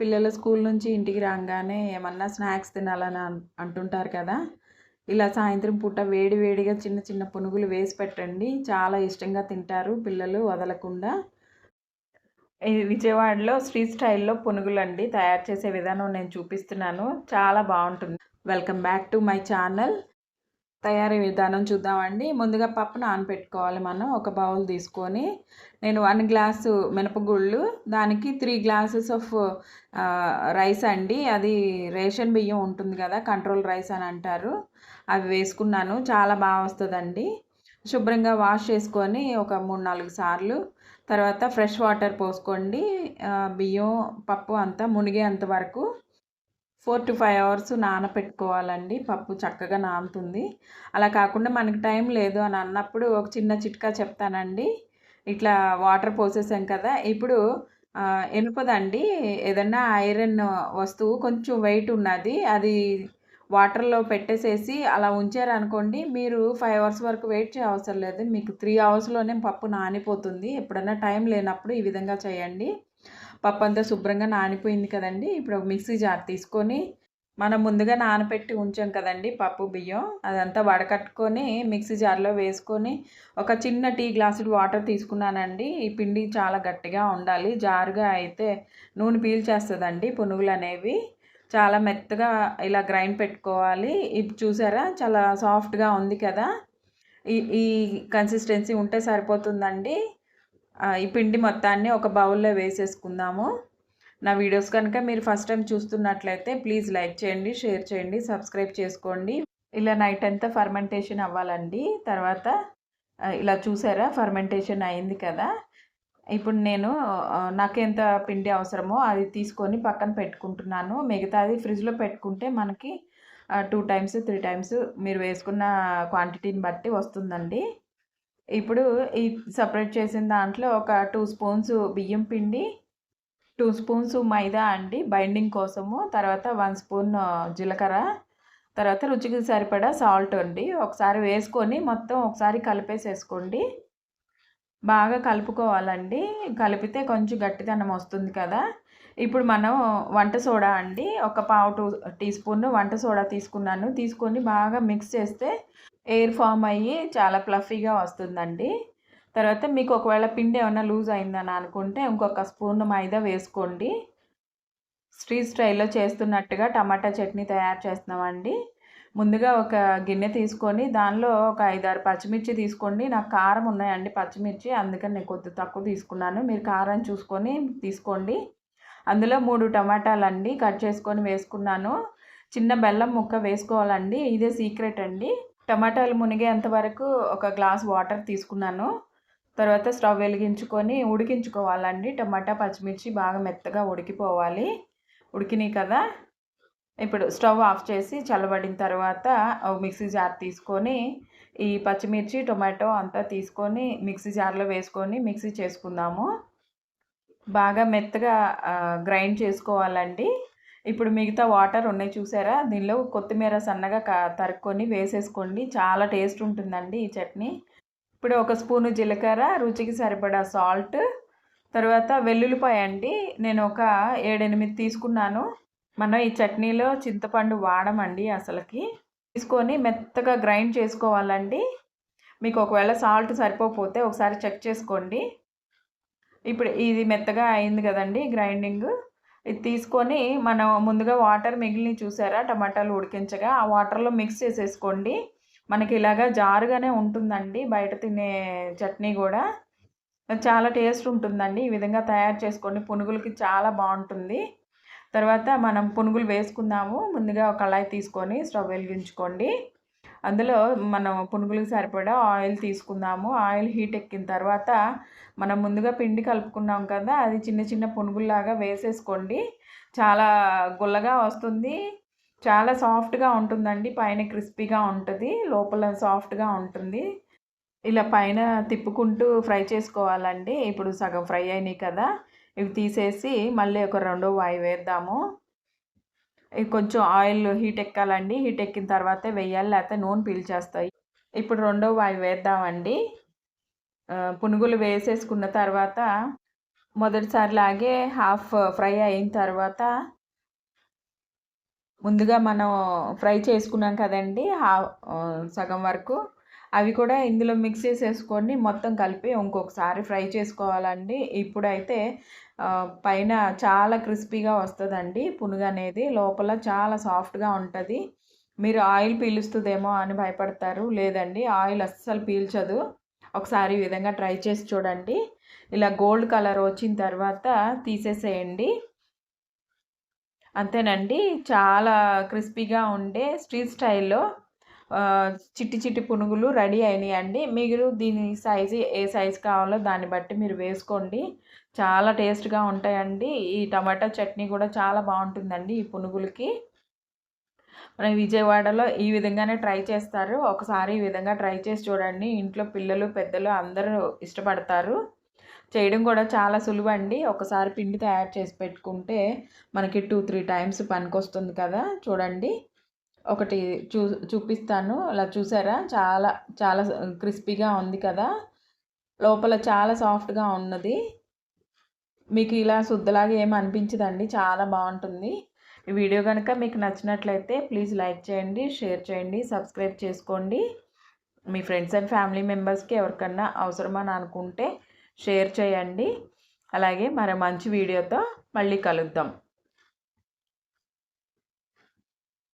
పిల్లలు స్కూల్ నుంచి ఇంటికి రాగానే ఏమన్నా స్నాక్స్ తినాలని అంటుంటారు కదా. ఇలా సాయంత్రం పూట వేడి వేడిగా చిన్న చిన్న పునుగులు వేసి పెట్టండి. చాలా ఇష్టంగా తింటారు పిల్లలు వదలకుండా. విజయవాడలో స్ట్రీట్ స్టైల్లో పునుగులు అండి తయారు చేసే విధానం నేను చూపిస్తున్నాను. చాలా బాగుంటుంది. Welcome back to my channel. తయారీ విధానం చూద్దామండి. ముందుగా పప్పు నానబెట్టుకోవాలి మనం. ఒక బౌల్ తీసుకొని నేను వన్ గ్లాసు మినపగుళ్ళు దానికి త్రీ గ్లాసెస్ ఆఫ్ రైస్ అండి. అది రేషన్ బియ్యం ఉంటుంది కదా కంట్రోల్ రైస్ అని అంటారు. అవి వేసుకున్నాను. చాలా బాగా వస్తుందండి. శుభ్రంగా వాష్ చేసుకొని ఒక మూడు నాలుగు సార్లు. తర్వాత ఫ్రెష్ వాటర్ పోసుకోండి. బియ్యం పప్పు అంతా మునిగేంత వరకు ఫోర్ టు ఫైవ్ అవర్స్ నానపెట్టుకోవాలండి. పప్పు చక్కగా నానుతుంది. అలా కాకుండా మనకి టైం లేదు అని అన్నప్పుడు ఒక చిన్న చిట్కా చెప్తానండి. ఇట్లా వాటర్ పోసేసాం కదా ఇప్పుడు ఎనుపదండి. ఏదన్నా ఐరన్ వస్తువు కొంచెం వెయిట్ ఉన్నది అది వాటర్లో పెట్టేసేసి అలా ఉంచారనుకోండి మీరు ఫైవ్ అవర్స్ వరకు వెయిట్ చేయ అవసరం లేదు. మీకు త్రీ అవర్స్లోనే పప్పు నానిపోతుంది. ఎప్పుడన్నా టైం లేనప్పుడు ఈ విధంగా చేయండి. పప్పు అంతా శుభ్రంగా నానిపోయింది కదండి. ఇప్పుడు మిక్సీ జార్ తీసుకొని మనం ముందుగా నానపెట్టి ఉంచాం కదండి పప్పు బియ్యం. అదంతా వడకట్టుకొని మిక్సీ జార్లో వేసుకొని ఒక చిన్న టీ గ్లాసుడు వాటర్ తీసుకున్నానండి. ఈ పిండి చాలా గట్టిగా ఉండాలి. జారుగా అయితే నూనె పీల్చేస్తుందండి పునుగులు అనేవి. చాలా మెత్తగా ఇలా గ్రైండ్ పెట్టుకోవాలి. ఇప్పుడు చూసారా? చాలా సాఫ్ట్గా ఉంది కదా. ఈ ఈ కన్సిస్టెన్సీ ఉంటే సరిపోతుందండి. ఈ పిండి మొత్తాన్ని ఒక బౌల్లో వేసేసుకుందాము. నా వీడియోస్ కనుక మీరు ఫస్ట్ టైం చూస్తున్నట్లయితే ప్లీజ్ లైక్ చేయండి షేర్ చేయండి సబ్స్క్రైబ్ చేసుకోండి. ఇలా నైట్ అంతా ఫర్మెంటేషన్ అవ్వాలండి. తర్వాత ఇలా చూసారా? ఫర్మెంటేషన్ అయింది కదా. ఇప్పుడు నేను నాకు ఎంత పిండి అవసరమో అది తీసుకొని పక్కన పెట్టుకుంటున్నాను. మిగతాది ఫ్రిడ్జ్లో పెట్టుకుంటే మనకి టూ టైమ్స్ త్రీ టైమ్స్ మీరు వేసుకున్న క్వాంటిటీని బట్టి వస్తుందండి. ఇప్పుడు ఈ సపరేట్ చేసిన దాంట్లో ఒక టూ స్పూన్స్ బియ్యం పిండి టూ స్పూన్స్ మైదా అండి బైండింగ్ కోసము తర్వాత వన్ స్పూన్ జీలకర్ర తర్వాత రుచికి సరిపడా సాల్ట్ అండి. ఒకసారి వేసుకొని మొత్తం ఒకసారి కలిపేసేసుకోండి. బాగా కలుపుకోవాలండి. కలిపితే కొంచెం గట్టిదనం వస్తుంది కదా. ఇప్పుడు మనం వంట సోడా అండి. ఒక పావు టూ టీ స్పూన్ వంట సోడా తీసుకున్నాను. తీసుకొని బాగా మిక్స్ చేస్తే ఎయిర్ ఫామ్ అయ్యి చాలా ప్లఫీగా వస్తుందండి. తర్వాత మీకు ఒకవేళ పిండి ఏమైనా లూజ్ అయిందని అనుకుంటే ఇంకొక స్పూన్ మైదా వేసుకోండి. స్ట్రీట్ స్టైల్లో చేస్తున్నట్టుగా టమాటా చట్నీ తయారు చేస్తున్నామండి. ముందుగా ఒక గిన్నె తీసుకొని దానిలో ఒక ఐదారు పచ్చిమిర్చి తీసుకోండి. నాకు కారం ఉన్నాయండి పచ్చిమిర్చి అందుకని నేను కొద్ది తక్కువ తీసుకున్నాను. మీరు కారం చూసుకొని తీసుకోండి. అందులో మూడు టమాటాలు అండి కట్ చేసుకొని వేసుకున్నాను. చిన్న బెల్లం ముక్క వేసుకోవాలండి. ఇదే సీక్రెట్ అండి. టమాటాలు మునిగేంత వరకు ఒక గ్లాస్ వాటర్ తీసుకున్నాను. తర్వాత స్టవ్ వెలిగించుకొని ఉడికించుకోవాలండి. టమాటా పచ్చిమిర్చి బాగా మెత్తగా ఉడికిపోవాలి. ఉడికినాయి కదా? ఇప్పుడు స్టవ్ ఆఫ్ చేసి చల్లబడిన తర్వాత మిక్సీ జార్ తీసుకొని ఈ పచ్చిమిర్చి టొమాటో అంతా తీసుకొని మిక్సీ జార్లో వేసుకొని మిక్సీ చేసుకుందాము. బాగా మెత్తగా గ్రైండ్ చేసుకోవాలండి. ఇప్పుడు మిగతా వాటర్ ఉన్నాయి చూసారా? దీనిలో కొత్తిమీర సన్నగా తరుక్కొని వేసేసుకోండి. చాలా టేస్ట్ ఉంటుందండి ఈ చట్నీ. ఇప్పుడు ఒక స్పూను జీలకర్ర రుచికి సరిపడా సాల్ట్ తర్వాత వెల్లుల్లిపాయ అండి. నేను ఒక ఏడెనిమిది తీసుకున్నాను. మనం ఈ చట్నీలో చింతపండు వాడమండి అసలుకి. తీసుకొని మెత్తగా గ్రైండ్ చేసుకోవాలండి. మీకు ఒకవేళ సాల్ట్ సరిపోకపోతే ఒకసారి చెక్ చేసుకోండి. ఇప్పుడు ఇది మెత్తగా అయింది కదండి గ్రైండింగ్. ఇది తీసుకొని మనం ముందుగా వాటర్ మిగిలిన చూసారా? టమాటాలు ఉడికించగా ఆ వాటర్లో మిక్స్ చేసేసుకోండి. మనకి ఇలాగా జారుగానే ఉంటుందండి బయట తినే చట్నీ కూడా. చాలా టేస్ట్ ఉంటుందండి. ఈ విధంగా తయారు చేసుకోండి. పునుగులకి చాలా బాగుంటుంది. తర్వాత మనం పునుగులు వేసుకుందాము. ముందుగా ఒక కళాయి తీసుకొని స్టవ్ వెలిగించుకోండి. అందులో మనం పునుగులకు సరిపడా ఆయిల్ తీసుకుందాము. ఆయిల్ హీట్ ఎక్కిన తర్వాత మనం ముందుగా పిండి కలుపుకున్నాం కదా అది చిన్న చిన్న పునుగుల్లాగా వేసేసుకోండి. చాలా గుల్లగా వస్తుంది. చాలా సాఫ్ట్గా ఉంటుందండి. పైన క్రిస్పీగా ఉంటుంది. లోపల సాఫ్ట్గా ఉంటుంది. ఇలా పైన తిప్పుకుంటూ ఫ్రై చేసుకోవాలండి. ఇప్పుడు సగం ఫ్రై అయినాయి కదా. ఇవి తీసేసి మళ్ళీ ఒక రెండో వాయి వేద్దాము. ఇవి కొంచెం ఆయిల్ హీట్ ఎక్కాలండి. హీట్ ఎక్కిన తర్వాతే వేయాలి. లేకపోతే నూనె పీల్చేస్తాయి. ఇప్పుడు రెండో వాయి వేద్దామండి. పునుగులు వేసేసుకున్న తర్వాత మొదటిసారి లాగే హాఫ్ ఫ్రై అయిన తర్వాత ముందుగా మనం ఫ్రై చేసుకున్నాం కదండి. హా సగం వరకు. అవి కూడా ఇందులో మిక్స్ చేసేసుకొని మొత్తం కలిపి ఇంకొకసారి ఫ్రై చేసుకోవాలండి. ఇప్పుడైతే పైన చాలా క్రిస్పీగా వస్తుందండి. పునుగు అనేది లోపల చాలా సాఫ్ట్గా ఉంటుంది. మీరు ఆయిల్ పీలుస్తుందేమో అని భయపడతారు. లేదండి ఆయిల్ అస్సలు పీల్చదు. ఒకసారి ఈ విధంగా ట్రై చేసి చూడండి. ఇలా గోల్డ్ కలర్ వచ్చిన తర్వాత తీసేసేయండి. అంతేనండి. చాలా క్రిస్పీగా ఉండే స్ట్రీట్ స్టైల్లో చిట్టి చిట్టి పునుగులు రెడీ అయినాయండి. మీరు దీని సైజు ఏ సైజు కావాలో దాన్ని బట్టి మీరు వేసుకోండి. చాలా టేస్ట్గా ఉంటాయండి. ఈ టమాటా చట్నీ కూడా చాలా బాగుంటుందండి ఈ పునుగులకి. మన విజయవాడలో ఈ విధంగానే ట్రై చేస్తారు. ఒకసారి ఈ విధంగా ట్రై చేసి చూడండి. ఇంట్లో పిల్లలు పెద్దలు అందరూ ఇష్టపడతారు. చేయడం కూడా చాలా సులువండి. ఒకసారి పిండి తయారు చేసి పెట్టుకుంటే మనకి టూ త్రీ టైమ్స్ పనికొస్తుంది కదా. చూడండి. ఒకటి చూ చూపిస్తాను. అలా చూసారా? చాలా చాలా క్రిస్పీగా ఉంది కదా? లోపల చాలా సాఫ్ట్గా ఉన్నది. మీకు ఇలా శుద్ధలాగా ఏమి అనిపించదండి? చాలా బాగుంటుంది. ఈ వీడియో కనుక మీకు నచ్చినట్లయితే ప్లీజ్ లైక్ చేయండి షేర్ చేయండి సబ్స్క్రైబ్ చేసుకోండి. మీ ఫ్రెండ్స్ అండ్ ఫ్యామిలీ మెంబర్స్కి ఎవరికన్నా అవసరమని అనుకుంటే షేర్ చేయండి. అలాగే మరి మంచి వీడియోతో మళ్ళీ కలుద్దాం.